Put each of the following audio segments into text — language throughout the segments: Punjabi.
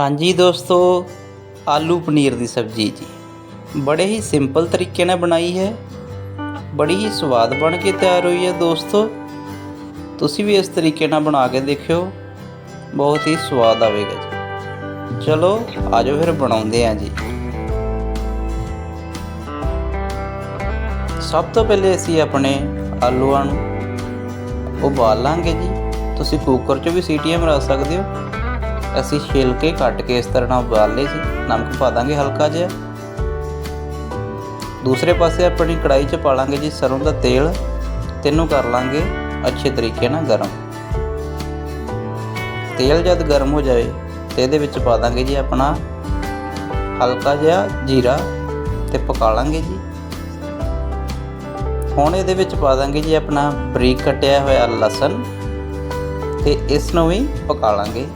ਹਾਂਜੀ ਦੋਸਤੋ, ਆਲੂ ਪਨੀਰ ਦੀ ਸਬਜ਼ੀ ਜੀ। ਬੜੇ ਹੀ ਸਿੰਪਲ ਤਰੀਕੇ ਨਾਲ ਬਣਾਈ ਹੈ। ਬੜੀ ਹੀ ਸਵਾਦ ਬਣ ਕੇ ਤਿਆਰ ਹੋਈ ਹੈ ਦੋਸਤੋ। ਤੁਸੀਂ ਵੀ ਇਸ ਤਰੀਕੇ ਨਾਲ ਬਣਾ ਕੇ ਦੇਖਿਓ। ਬਹੁਤ ਹੀ ਸਵਾਦ ਆਵੇਗਾ ਜੀ। ਚਲੋ, ਆਜੋ ਫਿਰ ਬਣਾਉਂਦੇ ਹਾਂ ਜੀ। ਸਭ ਤੋਂ ਪਹਿਲੇ ਅਸੀਂ ਆਪਣੇ ਆਲੂਆਂ ਨੂੰ ਉਬਾਲ ਲਾਂਗੇ ਜੀ। ਤੁਸੀਂ ਕੁੱਕਰ 'ਚ ਵੀ ਸੀਟੀਆਂ ਮਰਾ ਸਕਦੇ ਹੋ। ਅਸੀਂ ਛਿਲ ਕੇ ਕੱਟ ਕੇ ਇਸ ਤਰ੍ਹਾਂ ਨਾਲ ਉਬਾਲ ਲਏ ਸੀ। ਨਮਕ ਪਾ ਦਾਂਗੇ ਹਲਕਾ ਜਿਹਾ। ਦੂਸਰੇ ਪਾਸੇ ਆਪਣੀ ਕੜਾਈ 'ਚ ਪਾ ਲਾਂਗੇ ਜੀ ਸਰੋਂ ਦਾ ਤੇਲ। ਤੈਨੂੰ ਕਰ ਲਾਂਗੇ ਅੱਛੇ ਤਰੀਕੇ ਨਾਲ ਗਰਮ। ਤੇਲ ਜਦ ਗਰਮ ਹੋ ਜਾਵੇ ਤੇ ਇਹਦੇ ਵਿੱਚ ਪਾ ਦਾਂਗੇ ਜੀ ਆਪਣਾ ਹਲਕਾ ਜਿਹਾ ਜੀਰਾ ਤੇ ਪਕਾ ਲਾਂਗੇ ਜੀ। ਹੁਣ ਇਹਦੇ ਵਿੱਚ ਪਾ ਦਾਂਗੇ ਜੀ ਆਪਣਾ ਬਰੀਕ ਕੱਟਿਆ ਹੋਇਆ ਲਸਣ ਤੇ ਇਸ ਨੂੰ ਵੀ ਪਕਾ ਲਾਂਗੇ।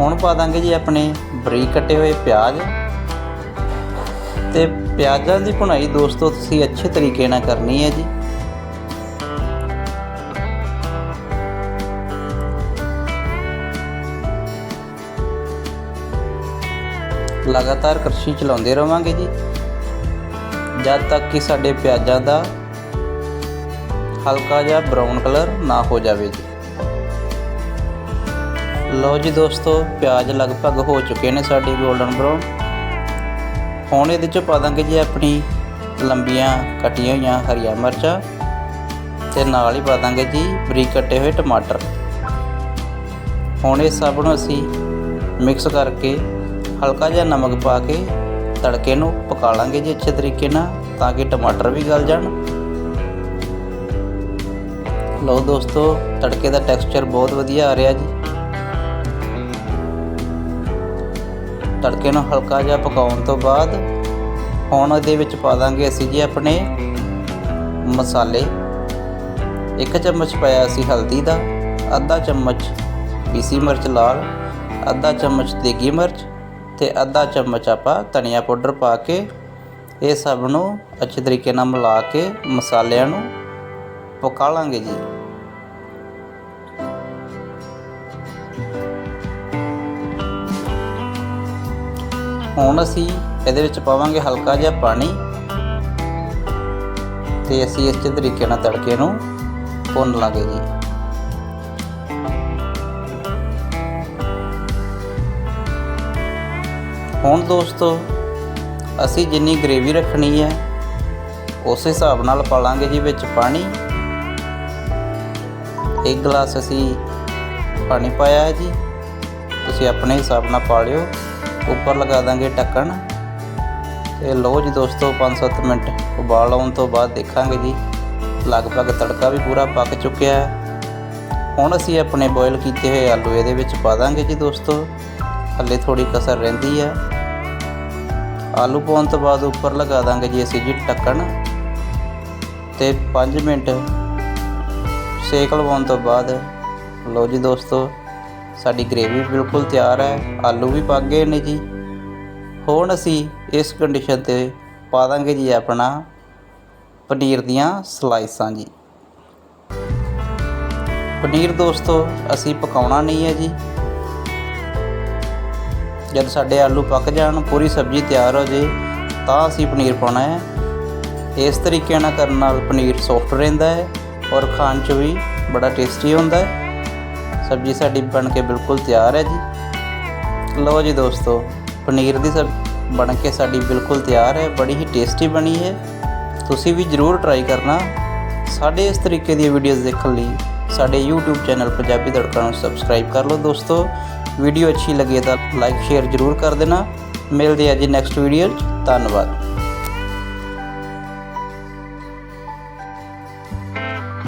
ਹੁਣ ਪਾ ਦਾਂਗੇ ਜੀ ਆਪਣੇ ਬਰੀਕ ਕੱਟੇ ਹੋਏ ਪਿਆਜ਼। ਤੇ ਪਿਆਜ਼ਾਂ ਦੀ ਭੁਨਾਈ ਦੋਸਤੋ ਤੁਸੀਂ ਅੱਛੇ ਤਰੀਕੇ ਨਾਲ ਕਰਨੀ ਹੈ ਜੀ। ਲਗਾਤਾਰ ਕੜਛੀ ਚਲਾਉਂਦੇ ਰਵਾਂਗੇ ਜੀ। ਜਦ ਤੱਕ ਕਿ ਸਾਡੇ ਪਿਆਜ਼ਾਂ ਦਾ ਹਲਕਾ ਜਿਹਾ ਬਰਾਊਨ ਕਲਰ ਨਾ ਹੋ ਜਾਵੇ ਜੀ। ਲਓ ਜੀ ਦੋਸਤੋ, ਪਿਆਜ਼ ਲਗਭਗ ਹੋ ਚੁੱਕੇ ਨੇ ਸਾਡੇ 골ਡਨ ਬਰਾਊਨ ਹੁਣ ਇਹਦੇ ਚ ਪਾ ਦਾਂਗੇ ਜੀ ਆਪਣੀ ਲੰਬੀਆਂ ਕੱਟੀਆਂ ਹੋਈਆਂ ਹਰੀਆਂ ਮਿਰਚਾਂ ਤੇ ਨਾਲ ਹੀ ਪਾ ਦਾਂਗੇ ਜੀ ਬਰੀਕ ਕੱਟੇ ਹੋਏ ਟਮਾਟਰ। ਹੁਣ ਇਹ ਸਭ ਨੂੰ ਅਸੀਂ ਮਿਕਸ ਕਰਕੇ ਹਲਕਾ ਜਿਹਾ ਨਮਕ ਪਾ ਕੇ ਤੜਕੇ ਨੂੰ ਪਕਾ ਲਾਂਗੇ ਜੀ ਅੱਛੇ ਤਰੀਕੇ ਨਾਲ ਤਾਂ ਕਿ ਟਮਾਟਰ ਵੀ ਗਲ ਜਾਣ। ਲਓ ਦੋਸਤੋ, ਤੜਕੇ ਦਾ ਟੈਕਸਚਰ ਬਹੁਤ ਵਧੀਆ ਆ ਰਿਹਾ ਜੀ। ਤੜਕੇ ਨੂੰ ਹਲਕਾ ਜਿਹਾ ਪਕਾਉਣ ਤੋਂ ਬਾਅਦ ਹੁਣ ਇਹਦੇ ਵਿੱਚ ਪਾ ਦਾਂਗੇ ਅਸੀਂ ਜੀ ਆਪਣੇ ਮਸਾਲੇ। ਇੱਕ ਚਮਚ ਪਾਇਆ ਅਸੀਂ ਹਲਦੀ ਦਾ, ਅੱਧਾ ਚਮਚ ਪੀਸੀ ਮਿਰਚ ਲਾਲ, ਅੱਧਾ ਚਮਚ ਦੇਗੀ ਮਿਰਚ ਤੇ ਅੱਧਾ ਚਮਚ ਆਪਾਂ ਧਨੀਆ ਪਾਊਡਰ ਪਾ ਕੇ ਇਹ ਸਭ ਨੂੰ ਅੱਛੇ ਤਰੀਕੇ ਨਾਲ ਮਿਲਾ ਕੇ ਮਸਾਲਿਆਂ ਨੂੰ ਪਕਾ ਲਾਂਗੇ ਜੀ। ਹੁਣ ਅਸੀਂ ਇਹਦੇ ਵਿੱਚ ਪਾਵਾਂਗੇ ਹਲਕਾ ਜਿਹਾ ਪਾਣੀ ਤੇ ਅਸੀਂ ਇਸ ਤਰੀਕੇ ਨਾਲ ਤੜਕੇ ਨੂੰ ਭੁੰਨ ਲਾਂਗੇ ਜੀ। ਹੁਣ ਦੋਸਤੋ, ਅਸੀਂ ਜਿੰਨੀ ਗ੍ਰੇਵੀ ਰੱਖਣੀ ਹੈ, ਉਸ ਹਿਸਾਬ ਨਾਲ ਪਾ ਲਾਂਗੇ ਜੀ ਵਿੱਚ ਪਾਣੀ। ਇੱਕ ਗਲਾਸ ਅਸੀਂ ਪਾਣੀ ਪਾਇਆ ਹੈ ਜੀ। ਤੁਸੀਂ ਆਪਣੇ ਹਿਸਾਬ ਨਾਲ ਪਾ ਲਿਓ। ਉੱਪਰ ਲਗਾ ਦਾਂਗੇ ਢੱਕਣ। ਤੇ ਲਓ ਜੀ ਦੋਸਤੋ 5-7 ਮਿੰਟ ਉਬਾਲ ਆਉਣ ਤੋਂ ਬਾਅਦ ਦੇਖਾਂਗੇ ਜੀ। ਲਗਭਗ ਤੜਕਾ ਵੀ ਪੂਰਾ ਪੱਕ ਚੁੱਕਿਆ ਹੈ। ਹੁਣ ਅਸੀਂ ਆਪਣੇ ਬੋਇਲ ਕੀਤੇ ਹੋਏ ਆਲੂ ਇਹਦੇ ਵਿੱਚ ਪਾ ਦਾਂਗੇ ਜੀ ਦੋਸਤੋ। ਹੱਲੇ ਥੋੜੀ ਕਸਰ ਰਹਿੰਦੀ ਹੈ। ਆਲੂ ਪਾਉਣ ਤੋਂ ਬਾਅਦ ਉੱਪਰ ਲਗਾ ਦਾਂਗੇ ਜੀ ਅਸੀਂ ਜੀ ਢੱਕਣ। ਤੇ 5 ਮਿੰਟ ਸੇਕ ਲਵਾਉਣ ਤੋਂ ਬਾਅਦ ਲਓ ਜੀ ਦੋਸਤੋ ਸਾਡੀ ਗ੍ਰੇਵੀ ਬਿਲਕੁਲ ਤਿਆਰ ਹੈ, ਆਲੂ ਵੀ ਪੱਕ ਗਏ ਨੇ ਜੀ। ਹੁਣ ਅਸੀਂ ਇਸ ਕੰਡੀਸ਼ਨ ਤੇ ਪਾ ਦਾਂਗੇ ਜੀ ਆਪਣਾ ਪਨੀਰ ਦੀਆਂ ਸਲਾਈਸਾਂ ਜੀ। ਪਨੀਰ ਦੋਸਤੋ, ਅਸੀਂ ਪਕਾਉਣਾ ਨਹੀਂ ਹੈ ਜੀ। ਜਦ ਸਾਡੇ ਆਲੂ ਪੱਕ ਜਾਣ, ਪੂਰੀ ਸਬਜ਼ੀ ਤਿਆਰ ਹੋ ਜੇ, ਤਾਂ ਅਸੀਂ ਪਨੀਰ ਪਾਉਣਾ ਹੈ। ਇਸ ਤਰੀਕੇ ਨਾਲ ਕਰਨ ਨਾਲ ਪਨੀਰ ਸੌਫਟ ਰਹਿੰਦਾ ਹੈ ਔਰ ਖਾਣ 'ਚ ਵੀ ਬੜਾ ਟੇਸਟੀ ਹੁੰਦਾ ਹੈ। ਸਬਜ਼ੀ ਸਾਡੀ ਬਣ ਕੇ ਬਿਲਕੁਲ ਤਿਆਰ ਹੈ ਜੀ। ਲਓ ਜੀ ਦੋਸਤੋ, ਪਨੀਰ ਦੀ ਸਬ, ਬਣ ਕੇ ਸਾਡੀ ਬਿਲਕੁਲ ਤਿਆਰ ਹੈ, ਬੜੀ ਹੀ ਟੇਸਟੀ ਬਣੀ ਹੈ। ਤੁਸੀਂ ਵੀ ਜ਼ਰੂਰ ਟਰਾਈ ਕਰਨਾ, ਸਾਡੇ ਇਸ ਤਰੀਕੇ ਦੀਆਂ ਵੀਡੀਓਜ਼ ਦੇਖਣ ਲਈ। ਸਾਡੇ YouTube ਚੈਨਲ ਪੰਜਾਬੀ ਤੜਕਾ ਨੂੰ ਸਬਸਕ੍ਰਾਈਬ ਕਰ ਲਓ ਦੋਸਤੋ। ਵੀਡੀਓ ਅੱਛੀ ਲੱਗੇ ਤਾਂ ਲਾਈਕ ਸ਼ੇਅਰ ਜ਼ਰੂਰ ਕਰ ਦੇਣਾ। ਮਿਲਦੇ ਆ ਜੀ ਨੈਕਸਟ ਵੀਡੀਓ 'ਚ। ਧੰਨਵਾਦ।